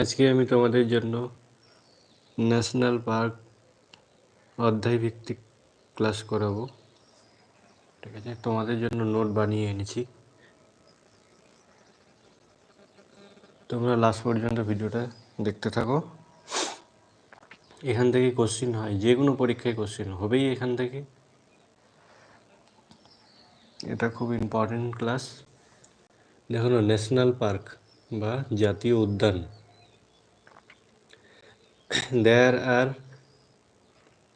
আজকে আমি তোমাদের জন্য ন্যাশনাল পার্ক অধ্যায় ভিত্তিক ক্লাস করাবো। ঠিক আছে? তোমাদের জন্য নোট বানিয়ে এনেছি। তোমরা লাস্ট পর্যন্ত ভিডিওটা দেখতে থাকো। এখান থেকে কোশ্চিন হয়, যে কোনো পরীক্ষায় কোশ্চিন হবেই এখান থেকে। এটা খুব ইম্পর্টেন্ট ক্লাস দেখো ন্যাশনাল পার্ক বা জাতীয় উদ্যান। There are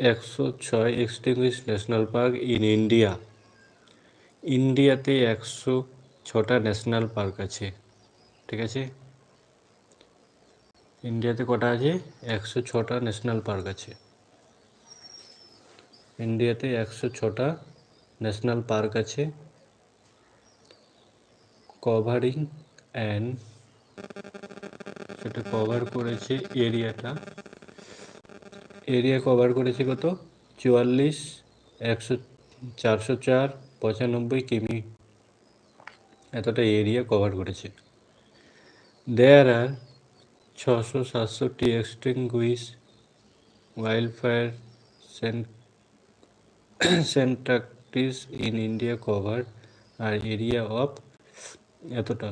একশো ছয় extinguish national park in India ইন্ডিয়াতে একশো ছটা ন্যাশনাল পার্ক আছে। ঠিক আছে? ইন্ডিয়াতে কটা আছে? একশো ছটা ন্যাশনাল পার্ক আছে। ইন্ডিয়াতে একশো ছটা ন্যাশনাল পার্ক আছে। কভারিং অ্যান্ড সেটা কভার করেছে এরিয়াটা এরিয়া কভার করেছে কত? চুয়াল্লিশ, একশো, চারশো চার, পঁচানব্বই কিমি। এতটা এরিয়া কভার করেছে। দেয়ার আর ছশো সাতষট্টি extinguish wild fire sanctuaries in India cover are area of এতটা।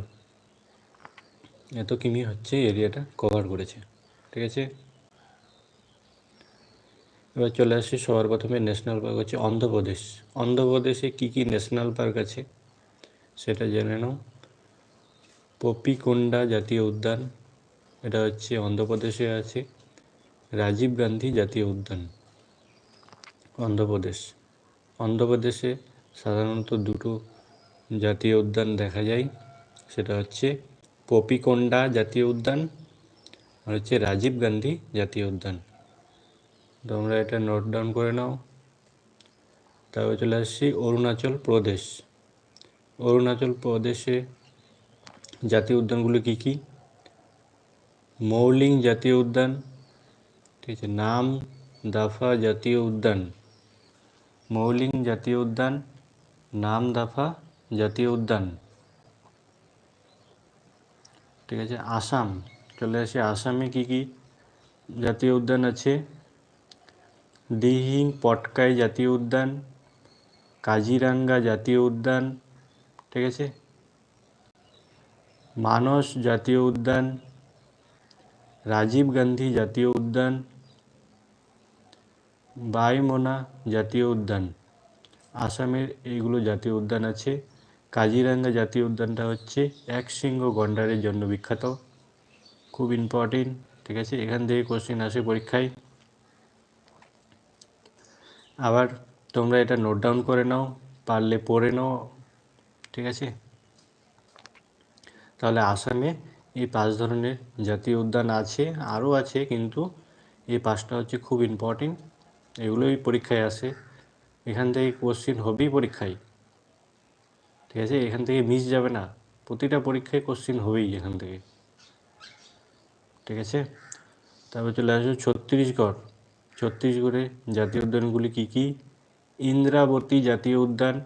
এত কিমি হচ্ছে এরিয়াটা কভার করেছে। ঠিক আছে? এবার চলে আসি সবার প্রথমে ন্যাশনাল পার্ক হচ্ছে অন্ধ্রপ্রদেশ। অন্ধ্রপ্রদেশে কী কী ন্যাশনাল পার্ক আছে সেটা জেনে নাও। পপিকোন্ডা জাতীয় উদ্যান, এটা হচ্ছে অন্ধ্রপ্রদেশে আছে। রাজীব গান্ধী জাতীয় উদ্যান, অন্ধ্রপ্রদেশ। অন্ধ্রপ্রদেশে সাধারণত দুটো জাতীয় উদ্যান দেখা যায়, সেটা হচ্ছে পপিকোন্ডা জাতীয় উদ্যান আর হচ্ছে রাজীব গান্ধী জাতীয় উদ্যান। তোমরা এটা নোট ডাউন করে নাও। তারপরে চলে আসছি অরুণাচল প্রদেশ। অরুণাচল প্রদেশে জাতীয় উদ্যানগুলি কী কী? মৌলিং জাতীয় উদ্যান, ঠিক আছে, নাম দাফা জাতীয় উদ্যান। মৌলিং জাতীয় উদ্যান, নাম দাফা জাতীয় উদ্যান। ঠিক আছে, আসাম, চলে আসি আসামে কী কী জাতীয় উদ্যান আছে? দিহিং, পটকাই জাতীয় উদ্যান, কাজিরাঙ্গা জাতীয় উদ্যান, ঠিক আছে? মানস জাতীয় উদ্যান, রাজীব গান্ধী জাতীয় উদ্যান বাইমোনা জাতীয় উদ্যান, আসামের এইগুলো জাতীয় উদ্যান আছে। কাজিরাঙ্গা জাতীয় উদ্যানটা হচ্ছে এক সিংহ গন্ডারের জন্য বিখ্যাত, খুব ইম্পর্টেন্ট ঠিক আছে? এখান থেকে কোশ্চেন আসে পরীক্ষায়। আবার তোমরা এটা নোট ডাউন করে নাও, পারলে পড়ে নাও, ঠিক আছে? তাহলে আসামে এই পাঁচ ধরনের জাতীয় উদ্যান আছে, আরও আছে, কিন্তু এই পাঁচটা হচ্ছে খুব ইম্পর্টেন্ট এগুলোই পরীক্ষায় আসে। এখান থেকে কোশ্চিন হবেই পরীক্ষায়, ঠিক আছে? এখান থেকে মিস যাবে না, প্রতিটা পরীক্ষায় কোশ্চিন হবেই এখান থেকে, ঠিক আছে? তারপর চলে আসবে ছত্তিশগড়। ছত্তিশগড়ে জাতীয় উদ্যানগুলি কী কী? ইন্দ্রাবতী জাতীয় উদ্যান,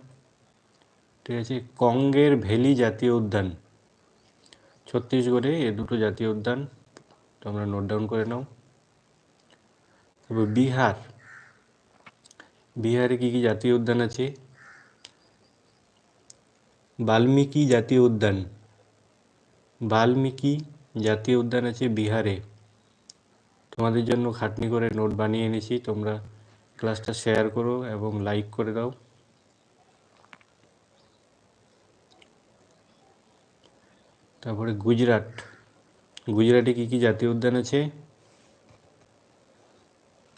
ঠিক আছে? কঙ্গের ভ্যালি জাতীয় উদ্যান, ছত্তিশগড়ে এ দুটো জাতীয় উদ্যান তোমরা নোট ডাউন করে নাও। তারপর বিহার, বিহারে কী কী জাতীয় উদ্যান আছে? বাল্মীকি জাতীয় উদ্যান, বাল্মীকি জাতীয় উদ্যান আছে বিহারে। তোমাদের জন্য খাটনি করে নোট বানিয়ে এনেছি। তোমরা ক্লাসটা শেয়ার করো এবং লাইক করে দাও। তারপরে গুজরাট। গুজরাটে কী কী জাতীয় উদ্যান আছে?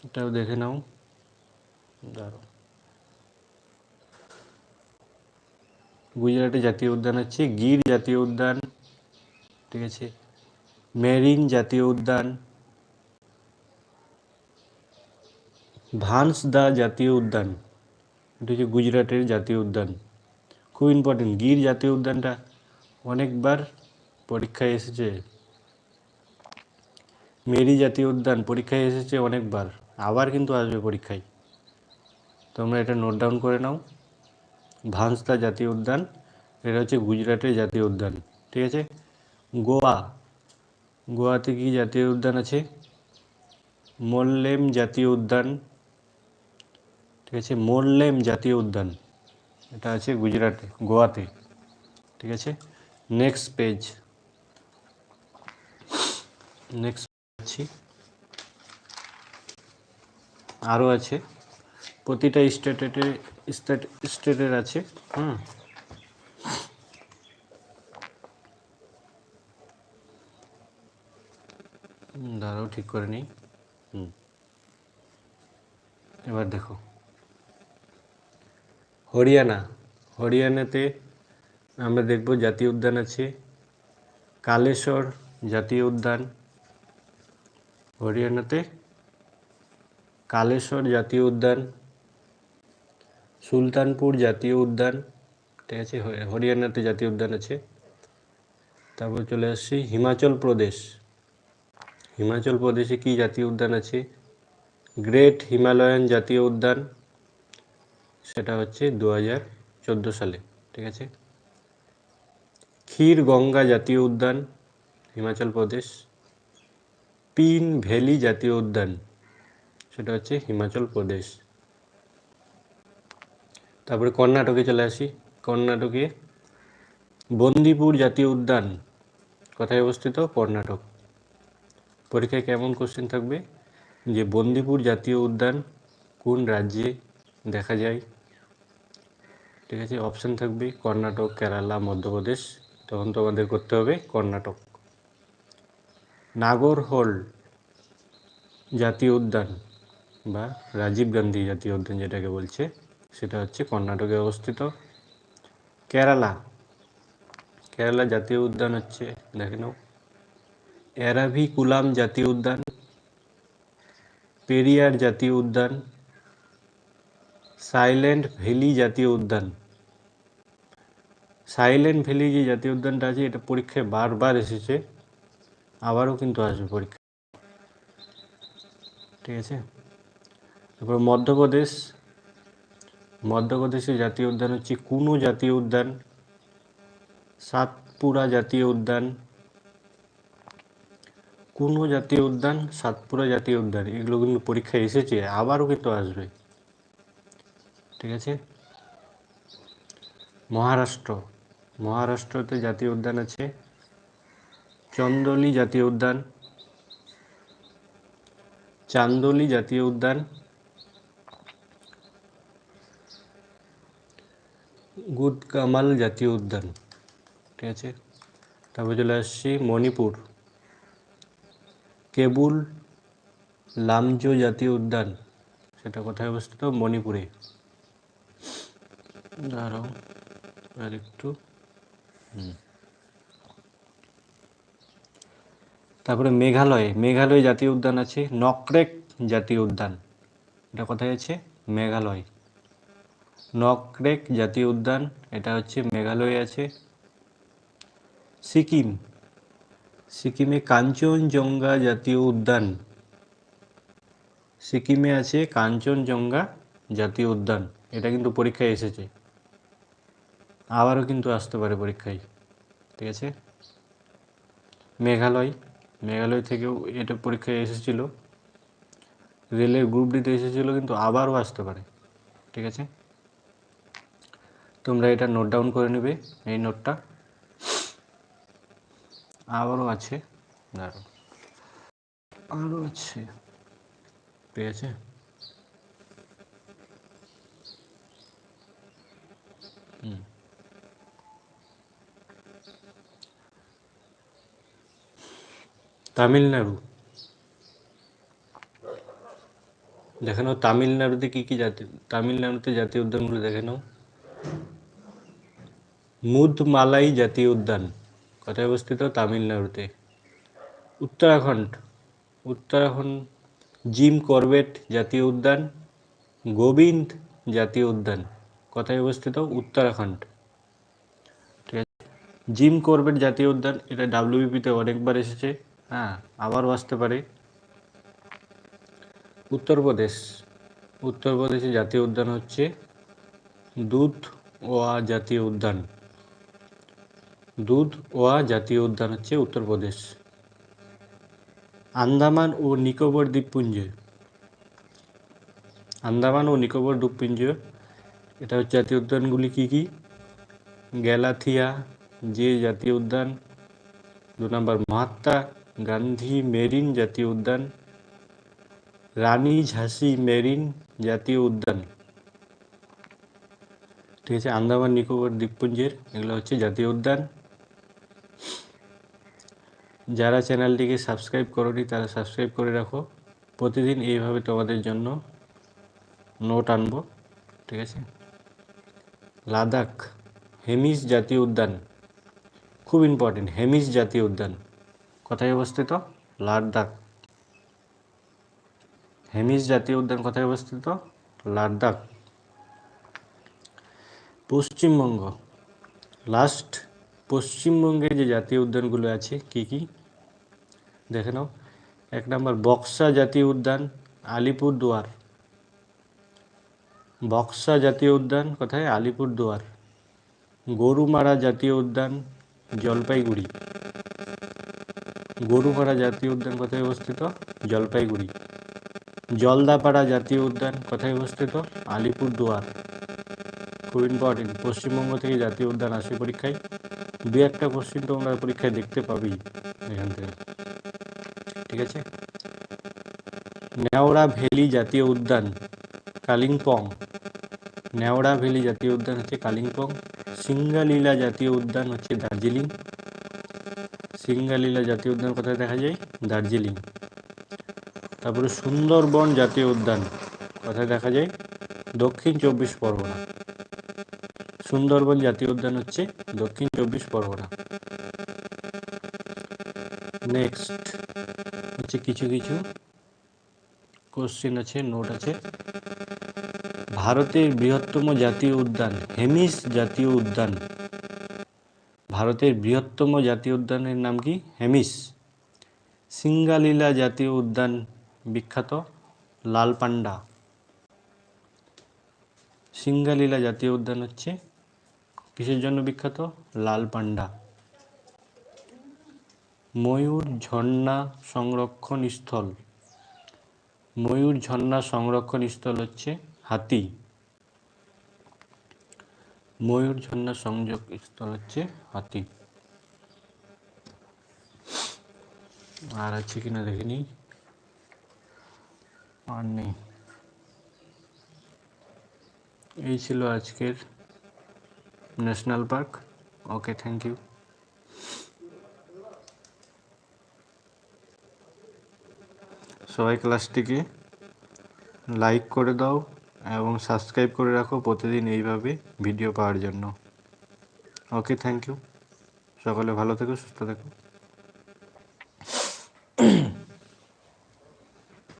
এটাও দেখে নাও। দাঁড়ো গুজরাটে জাতীয় উদ্যান আছে গির জাতীয় উদ্যান, ঠিক আছে? মেরিন জাতীয় উদ্যান ভান্সদা জাতীয় উদ্যান। এটা হচ্ছে গুজরাটের জাতীয় উদ্যান। খুব ইম্পর্টেন্ট গির জাতীয় উদ্যানটা অনেকবার পরীক্ষায় এসেছে। মেরি জাতীয় উদ্যান পরীক্ষায় এসেছে অনেকবার, আবার কিন্তু আসবে পরীক্ষায়। তোমরা এটা নোট ডাউন করে নাও। ভান্সদা জাতীয় উদ্যান, এটা হচ্ছে গুজরাটের জাতীয় উদ্যান, ঠিক আছে? গোয়া, গোয়াতে কি জাতীয় উদ্যান আছে? মোল্লেম জাতীয় উদ্যান ঠিক আছে মোল্লেম জাতীয় উদ্যান এটা আছে গুজরাটে গোয়াতে ঠিক আছে? নেক্সট পেজ নেক্সট আছি। আরও আছে। প্রতিটা স্টেটের স্টেট স্টেটের আছে হুম, দাঁড়াও ঠিক করে নিই। হুম। এবার দেখো। হরিয়ানা। হরিয়ানাতে আমরা দেখব জাতীয় উদ্যান আছে। কালেশ্বর জাতীয় উদ্যান। হরিয়ানাতে কালেশ্বর জাতীয় উদ্যান। সুলতানপুর জাতীয় উদ্যান। ঠিক আছে, হরি- হরিয়ানাতে জাতীয় উদ্যান আছে। তারপর চলে আসছি হিমাচল প্রদেশ। হিমাচল প্রদেশে কি জাতীয় উদ্যান আছে? গ্রেট হিমালয়ান জাতীয় উদ্যান। সেটা হচ্ছে দু হাজার চোদ্দ সালে, ঠিক আছে? ক্ষীর গঙ্গা জাতীয় উদ্যান, হিমাচল প্রদেশ। পিন ভ্যালি জাতীয় উদ্যান, সেটা হচ্ছে হিমাচল প্রদেশ। তারপরে কর্ণাটকে চলে আসি। কর্ণাটকে বন্দিপুর জাতীয় উদ্যান, কোথায় অবস্থিত? কর্ণাটক। পরীক্ষায় কেমন কোশ্চেন থাকবে? যে বন্দিপুর জাতীয় উদ্যান কোন রাজ্যে দেখা যায়? ঠিক আছে অপশান থাকবে কর্ণাটক, কেরালা, মধ্যপ্রদেশ। তখন তোমাদের করতে হবে কর্ণাটক। নাগরহোল জাতীয় উদ্যান বা রাজীব গান্ধী জাতীয় উদ্যান যেটাকে বলছে, সেটা হচ্ছে কর্ণাটকে অবস্থিত। কেরালা কেরালা জাতীয় উদ্যান হচ্ছে, দেখে নাও। এরাভিকুলাম জাতীয় উদ্যান, পেরিয়ার জাতীয় উদ্যান সাইলেন্ট ভ্যালি জাতীয় উদ্যান। সাইলেন্ট ভ্যালি যে জাতীয় উদ্যানটা আছে, এটা পরীক্ষায় বারবার এসেছে, আবারও কিন্তু আসবে পরীক্ষা। ঠিক আছে? তারপর মধ্যপ্রদেশ। মধ্যপ্রদেশের জাতীয় উদ্যান হচ্ছে কুনো জাতীয় উদ্যান, সাতপুরা জাতীয় উদ্যান, কুনো জাতীয় উদ্যান, সাতপুরা জাতীয় উদ্যান। এগুলো কিন্তু পরীক্ষায় এসেছে, আবারও কিন্তু আসবে। ঠিক আছে? মহারাষ্ট্র। মহারাষ্ট্রতে জাতীয় উদ্যান আছে। চন্দলি জাতীয় উদ্যান। চান্দোলি জাতীয় উদ্যান। গুদকামাল জাতীয় উদ্যান। ঠিক আছে? তারপর চলে আসছি মণিপুর। কেবুল লামজো জাতীয় উদ্যান। সেটা কোথায় অবস্থিত? মণিপুরে। দাঁড়াও, আর একটু। তারপরে মেঘালয় মেঘালয় জাতীয় উদ্যান আছে, নকরেক জাতীয় উদ্যান। এটা কোথায় আছে? মেঘালয়। নকরেক জাতীয় উদ্যান, এটা হচ্ছে মেঘালয় আছে। সিকিম। সিকিমে কাঞ্চনজঙ্ঘা জাতীয় উদ্যান। সিকিমে আছে কাঞ্চনজঙ্ঘা জাতীয় উদ্যান। এটা কিন্তু পরীক্ষায় এসেছে। আবারও কিন্তু আসতে পারে পরীক্ষায়, ঠিক আছে? মেঘালয় মেঘালয় থেকেও এটা পরীক্ষায় এসেছিল। রেলের গ্রুপ ডিতে এসেছিল কিন্তু আবারও আসতে পারে, ঠিক আছে? তোমরা এটা নোট ডাউন করে নেবে, এই নোটটা আবারও আছে আরও আছে, ঠিক আছে? হুম। তামিলনাড়ু। দেখে নাও, তামিলনাড়ুতে কী কী জাতি, তামিলনাড়ুতে জাতীয় উদ্যানগুলো দেখে নাও। মুদমালাই জাতীয় উদ্যান, কোথায় অবস্থিত? তামিলনাড়ুতে। উত্তরাখণ্ড উত্তরাখণ্ড, জিম করবেট জাতীয় উদ্যান, গোবিন্দ জাতীয় উদ্যান, কোথায় অবস্থিত? উত্তরাখণ্ড। ঠিক আছে? জিম করবেট জাতীয় উদ্যান, এটা ডাব্লিউবিপিতে অনেকবার এসেছে। হ্যাঁ আবারও আসতে পারে। উত্তরপ্রদেশ। উত্তরপ্রদেশে জাতীয় উদ্যান হচ্ছে দুধ ওয়া জাতীয় উদ্যান। দুধ ওয়া জাতীয় উদ্যান হচ্ছে উত্তরপ্রদেশ। আন্দামান ও নিকোবর দ্বীপপুঞ্জ। আন্দামান ও নিকোবর দ্বীপপুঞ্জ, এটা হচ্ছে জাতীয় উদ্যানগুলি কী কী? গ্যালাথিয়া, যে জাতীয় উদ্যান, দু নম্বর মহাত্মা গান্ধী মেরিন জাতীয় উদ্যান, রানী ঝাঁসি মেরিন জাতীয় উদ্যান। ঠিক আছে, আন্দামান, নিকোবর, দ্বীপপুঞ্জের, এগুলো হচ্ছে জাতীয় উদ্যান। যারা চ্যানেলটিকে সাবস্ক্রাইব করোনি, তারা সাবস্ক্রাইব করে রাখো। প্রতিদিন এইভাবে তোমাদের জন্য নোট আনব, ঠিক আছে? লাদাখ, হেমিস জাতীয় উদ্যান। খুব ইম্পর্টেন্ট হেমিস জাতীয় উদ্যান। কোথায় অবস্থিত? লাদাখ হেমিস জাতীয় উদ্যান কোথায় অবস্থিত? লাদাখ পশ্চিমবঙ্গ। লাস্ট পশ্চিমবঙ্গে যে জাতীয় উদ্যানগুলো আছে, কি কি? দেখে নাও। এক নম্বর, বক্সা জাতীয় উদ্যান, আলিপুরদুয়ার। বক্সা জাতীয় উদ্যান কোথায়? আলিপুরদুয়ার। গরুমারা জাতীয় উদ্যান, জলপাইগুড়ি। গরুমারা জাতীয় উদ্যান কোথায় অবস্থিত? জলপাইগুড়ি। জলদাপাড়া জাতীয় উদ্যান কোথায় অবস্থিত? আলিপুরদুয়ার। খুব ইম্পর্টেন্ট পশ্চিমবঙ্গ থেকে জাতীয় উদ্যান আসে পরীক্ষায়। দু একটা কোশ্চিন তোমরা পরীক্ষায় দেখতে পাবেই এখান থেকে। ঠিক আছে? নেওড়া ভ্যালি জাতীয় উদ্যান, কালিম্পং। নেওড়া ভ্যালি জাতীয় উদ্যান হচ্ছে কালিম্পং। সিঙ্গালীলা জাতীয় উদ্যান হচ্ছে দার্জিলিং। সিঙ্গালীলা জাতীয় উদ্যান কোথায় দেখা যায়? দার্জিলিং। তারপরে সুন্দরবন জাতীয় উদ্যান কোথায় দেখা যায়? দক্ষিণ চব্বিশ পরগনা। সুন্দরবন জাতীয় উদ্যান হচ্ছে দক্ষিণ চব্বিশ পরগনা। নেক্সট হচ্ছে কিছু কিছু কোশ্চেন আছে নোট আছে। ভারতের বৃহত্তম জাতীয় উদ্যান, হেমিস জাতীয় উদ্যান। ভারতের বৃহত্তম জাতীয় উদ্যানের নাম কি? হেমিস। সিঙ্গালীলা জাতীয় উদ্যান বিখ্যাত লাল পান্ডা সিঙ্গালীলা জাতীয় উদ্যান হচ্ছে কিসের জন্য বিখ্যাত? লাল পান্ডা ময়ূর ঝর্ণা সংরক্ষণ স্থল। ময়ূর ঝর্ণা সংরক্ষণ স্থল হচ্ছে হাতি। ময়ূর ঝর্ণা সংযোগ স্থল হচ্ছে হাতি। আর আছে কিনা দেখিনি আর নেই। এই ছিল আজকের national park. Okay, thank you. সবাই ক্লাসটিকে লাইক করে দাও। এবং সাবস্ক্রাইব করে রাখো প্রতিদিন এইভাবে ভিডিও পাওয়ার জন্য। ওকে থ্যাংক ইউ সকলে ভালো থেকো, সুস্থ থেকো।